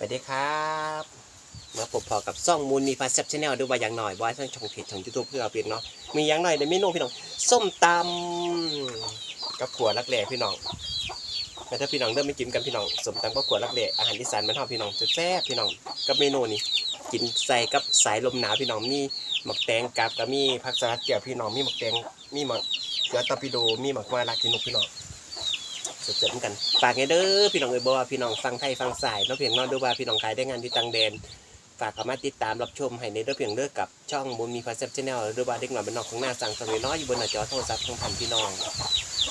สวัสดีครับมาพบพอกับซ่องมูลมีพาเซปชแนลดูว่าอย่างหน่อยว่าช่องช่องเพจช่องยูทูบเพื่อเอาเปลี่ยนเนาะมีอย่างหน่อยในเมนูพี่น้องส้มตำกับขวดรักแหล่พี่น้องแต่ถ้าพี่น้องเริ่มไม่กินกันพี่น้องส้มตำกับขวดรักแหล่อาหารอีสานมันทอดพี่น้องแซ่บพี่น้องกับเมนูนี้กินใส่กับสายลมหนาวพี่น้องมีหมักแตงกับก็มีผักสลัดแก้วพี่น้องมีหมักแตงมีหมักเกลือตอร์ปิโดมีหมักมาลากินุกพี่น้อง สดๆเหมือกันฝากไงเด้อพี่น้องเอ๋ยบอกว่าพี่น้องฟังไทยฟังสายแล้วเพียงนอนดูว่าพี่น้องขายได้งานที่ตังแดนฝากเข้ามาติดตามรับชมให้ในเด้อเพียงเด้อกับช่องบุญมีคอนเซ็ปต์ชแนลหรือว่าเด็กหน่อยเป็นนอกของหน้าสั่งสมัยน้อยอยู่บนหน้าจอโทรศัพท์ของพันพี่น้อง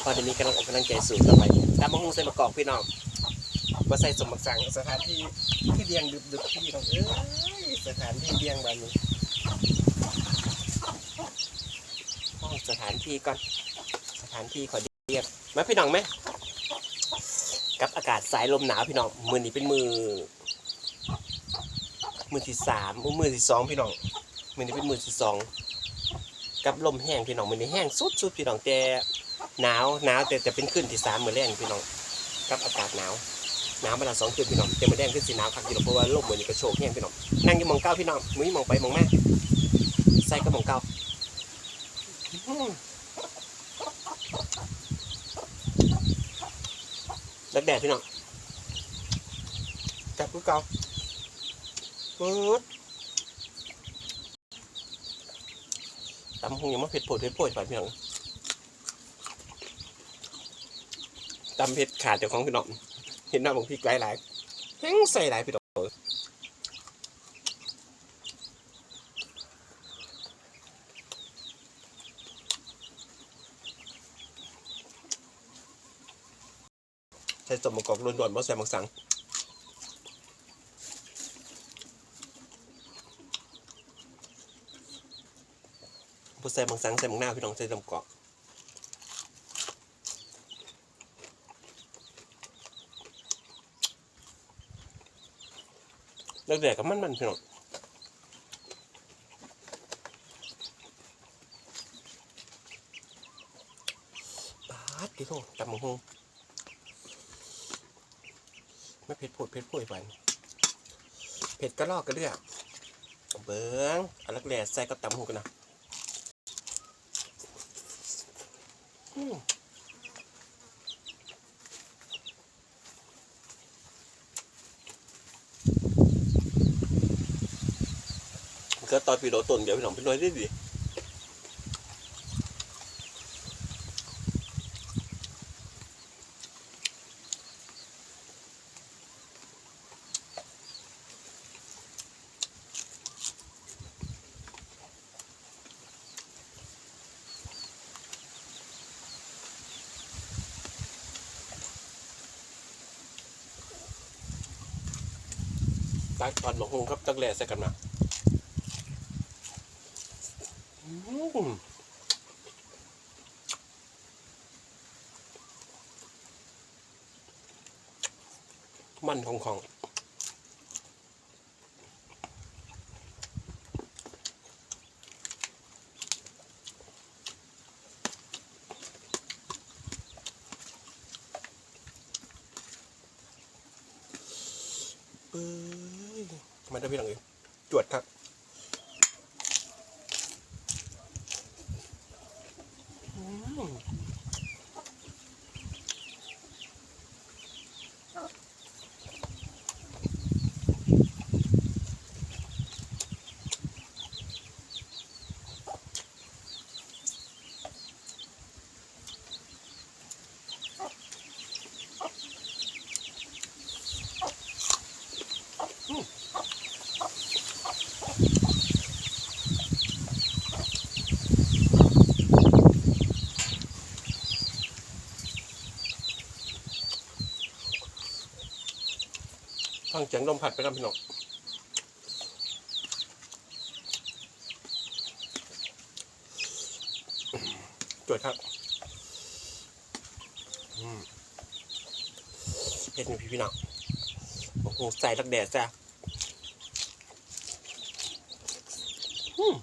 พอจะมีกำลังอกกำลังใจสูงต่อไปตามมะฮุงใส่มะกอกพี่น้องมาใส่สมบักสั่งสถานที่ที่เดียงดึกๆพี่น้องเอ้ยสถานที่เดียงบ้านนี้ห้องสถานที่ก่อนสถานที่ขอเรียกมาพี่น้องไหม กับอากาศสายลมหนาวพี่น้องมือนี้เป็นมือ มือที่สามมือที่สองพี่น้องมือนี้เป็นมือที่สองกับลมแห้งพี่น้องมือนี้แห้งสุดสุดๆพี่น้องแต่หนาวหนาวแต่แต่เป็นขึ้นที่สามมือแรงพี่น้องกับอากาศหนาวหนาวมาละสองคืนพี่น้องแต่มือแรงขึ้นสีหนาวคักพี่น้องเพราะว่าลมมือนี้กระโชกแห้งพี่น้องนั่งอยู่มองเก้าพี่น้องมือมองไปมองมาใส่กระมองเก้า อื้อหือแดดพี่น้องจับกูเก่าปื๊ดตำหงยังมาเผ็ดโผดเผ็ดโผดไปพี่น้องตำเผ็ดขาดเจ้าของพี่น้องเห็นหน้าของพี่ไกลหลายแห้งใส่หลายพี่น้อง ใส่สมมะกอกล้วนๆเพราะใส่หมักสังผู้ใส่บางสังใส่บางหน้าพี่น้องใส่ลำกอกแล้วแดกกับมันมันพี่น้องปาดดิโถตำมังหง ไม่เผ็ดโผดเผ็ดโผดไปเผ็ดก็ลอกกระเดือกเบิ้งเอาลักแหล่ใส่กับตำหงกันนะก็ตอนปีโดต้นเดี๋ยวพี่น้องพี่น้อยได้ดิ ตักตอนหมกฮงครับตักแหล่ใส่กันมามันของของเอ้ มันได้พี่น้องเอ้ยจวดครับอืมฟังเสียงลมผัดไปครับพี่น้องจวดครับเห็ดนี่พี่พี่น้องโอ้โหใส่รักแดดจ้ะอืม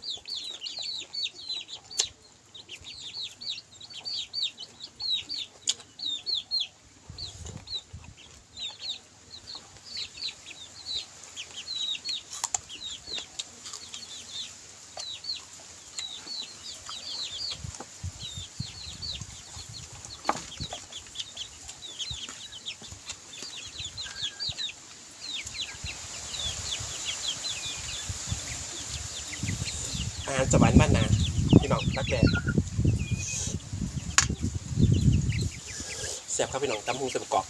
าหารสวรรค์บ้านนาพี่น้องรักแดดแสบครับพี่น้องตำหูเสบกรอบ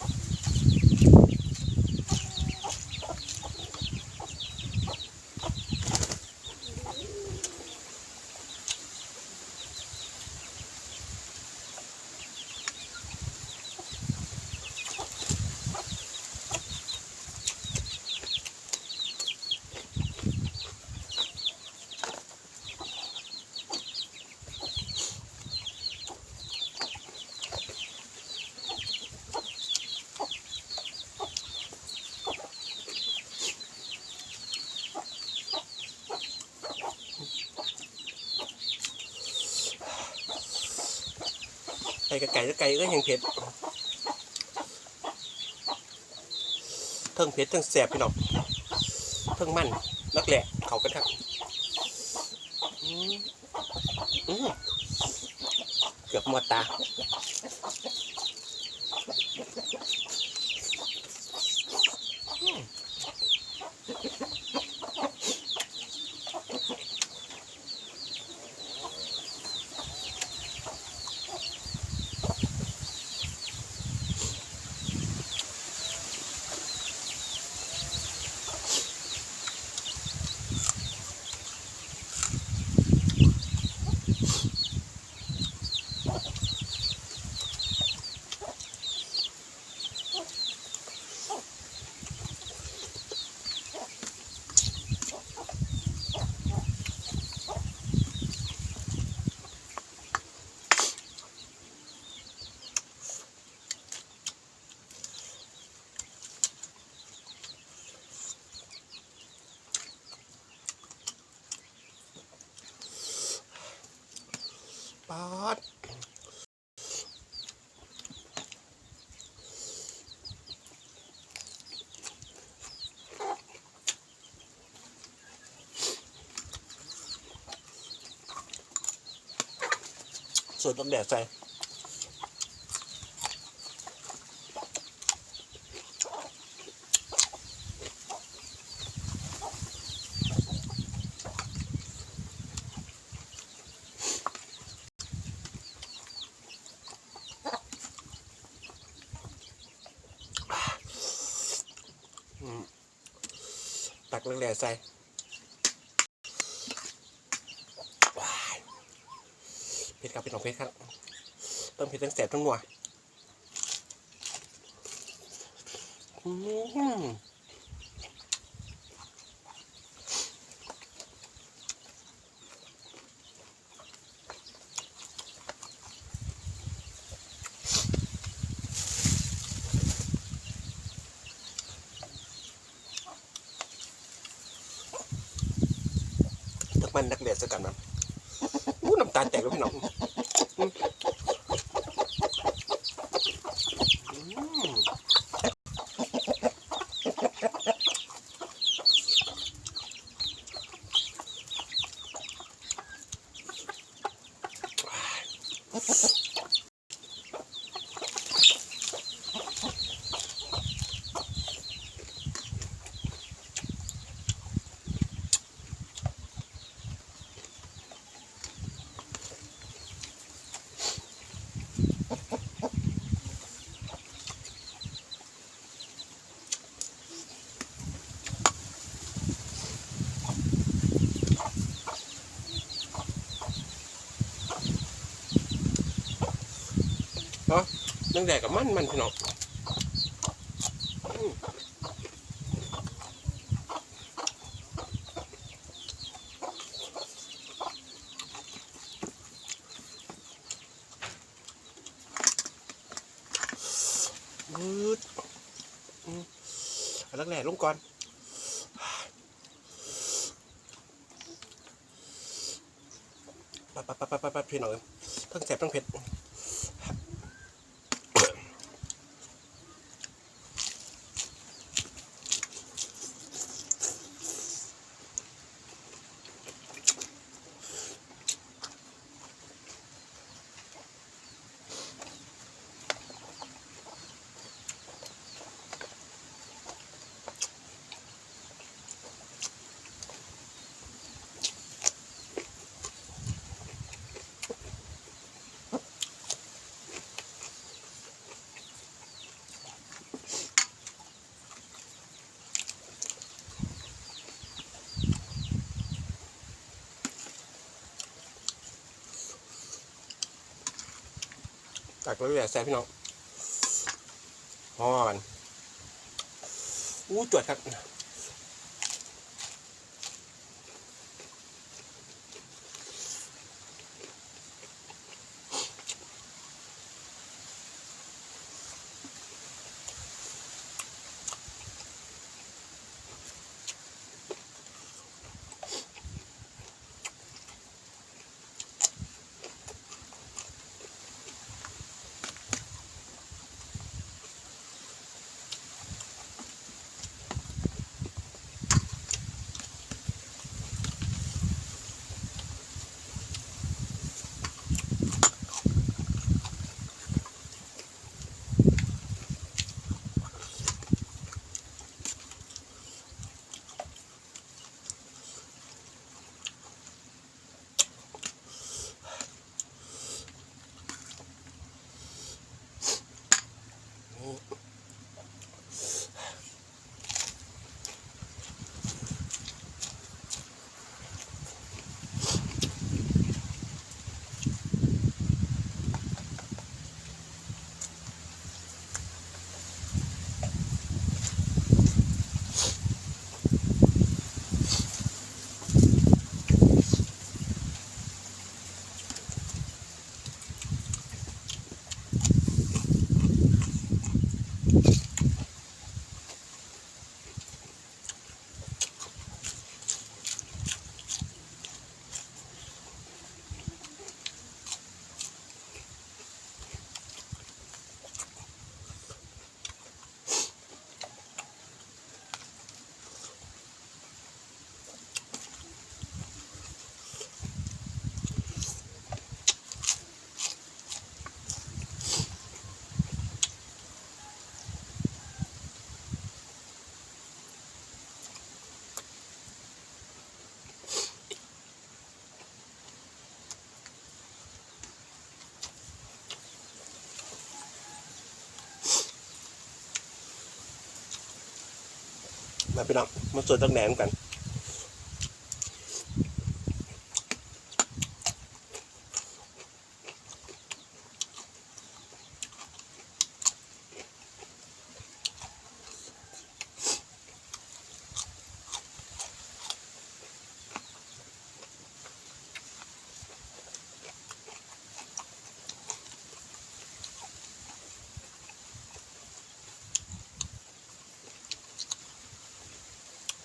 ไก่กับไก่แล้วไก่ก็แห้งเผ็ดเทั้งเผ็ดเทั้งแสบพี่น้องเทั้งมันนักแหละเขากันครับเกือบหมดตา ป๊อด ส่วนต้องแดดใส่ตักแรงแดดใส่ว้ายเผ็ด ครับเป็นของเผ็ดครับเติมเผ็ดตั้งแสบทั้งนัวมันนักแดดสักกันนะ อู้น้ำตาแตกแล้วพี่น้องอืมอืม นักแดดกับมันมันพี่น้องอืมวืดรักแหล่ลงก่อนปั๊บปับปับปับปั๊บพี่น้องทั้งแสบทั้งเผ็ด ตักแล้วแบบแซ่บพี่น้องหอมันอู้จวดครับ มาพี่น้องมาสวนตั้งแหนมกัน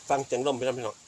ฟังเสียงลมพี่น้องพี่น้อง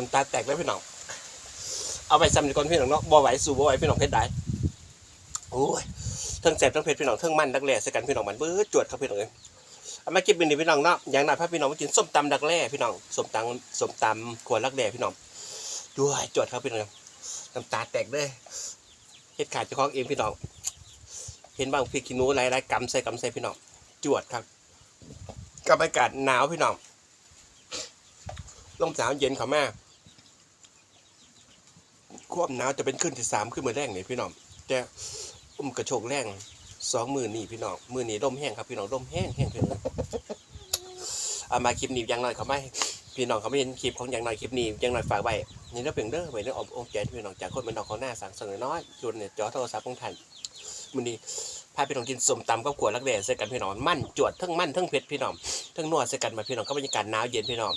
น้ำตาแตกเลยพี่น้อง เอาไปซ้ำดีก่อนพี่น้องเนาะบ่ไหวสู่บ่ไหวพี่น้องเพชรได้โอ้ยทั้งแสบทั้งเพชรพี่น้องทั้งมันดักแหล่ใส่กันพี่น้องมันเบื้อจวดครับพี่น้องเอ้ยเอามาเก็บบินดีพี่น้องเนาะอย่างนั้นพาพี่น้องมากินส้มตำดักแหล่พี่น้องส้มตำส้มตำขวดดักแหล่พี่น้องด้วยจวดครับพี่น้องน้ำตาแตกเลยเฮ็ดขาดเจ้าของเองพี่น้องเห็นบ้างพริกขี้นูหลายๆกำใส่กำใส่พี่น้องจวดครับกับอากาศหนาวพี่น้องลมสาวเย็นเขาแม่ ควบหนาวจะเป็นขึ้นที่สามขึ้นมาแรงนี่พี่น้องแต่อุ้มกระโชกแรงสองมือนี่พี่น้องมือนี่ร่มแห้งครับพี่น้องร่มแห้งแห้งพี่น้องเอามาคลิปนี้อยังหน่อยเขาไม่พี่น้องเขาไม่เห็นคลิปของอยังหน่อยคลิปนี้อยังหน่อยฝากไว้นี่เราเพียงเด้อไว้เรื่องออกใจพี่น้องจากคนเป็นน้องของหน้าสั่งเสนอน้อยจุดเนี่ยจอโทรศัพท์ของท่านมือนี้พาพี่น้องกินสมตำกับขวดลักแดดใส่กันพี่น้องมั่นจวดทั้งมั่นทั้งเผ็ดพี่น้องทั้งนวดใส่กันมาพี่น้องก็บรรยากาศหนาวเย็นพี่น้อง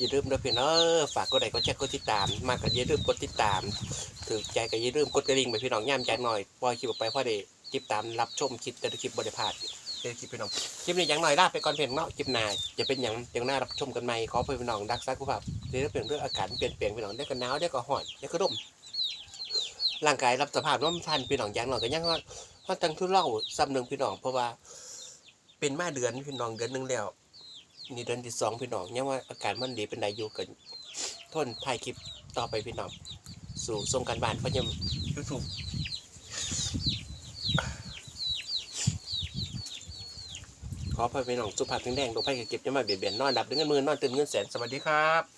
อย่าลืมนะพี่น้องฝากกดไลค์กดแชร์กดติดตาม มากก็อย่าลืมกดติดตามถือใจก็อย่าลืมกดกระดิ่งไปพี่น้องย่ามใจหน่อยปล่อยคลิปออกไปพราะได้ติดตามรับชมคลิปแต่ละคลิปบริพาดเดี๋ยวคลิปพี่น้องคลิปนี้อย่างหน่อยลาไปก่อนเพียงเนาะคลิปหน้าจะเป็นอย่างอย่างหน้ารับชมกันใหม่ขอพี่น้องรักษาสุขภาพเดี๋ยวเปลี่ยนเรื่องอากาศเปลี่ยนแปลงพี่น้องได้ก็หนาวได้ก็ร้อนได้ก็ร่มร่างกายรับสภาพว่ามันทันพี่น้องย่งหน่อยก็ยังว่าว่าตั้งทุเล่าซ้ำหนึ่งพี่น้องเพราะว่าเป็นมาเดือนพี่น้องเดือนหนึงแล้ว นี่เดือนที่สองพี่น้องยังว่าอาการมันดีเป็นไดอยู่กันทนถ่ายคลิปต่อไปพี่น้อง สู่ส่งการบ้านเพราะยังยูทูบขอพายพี่น้องสุภาพถึงแดงลงไปเก็บจะมาเบียดเบียนนอนดับดึงเงินมือนอนตื่นเงินแสนสวัสดีครับ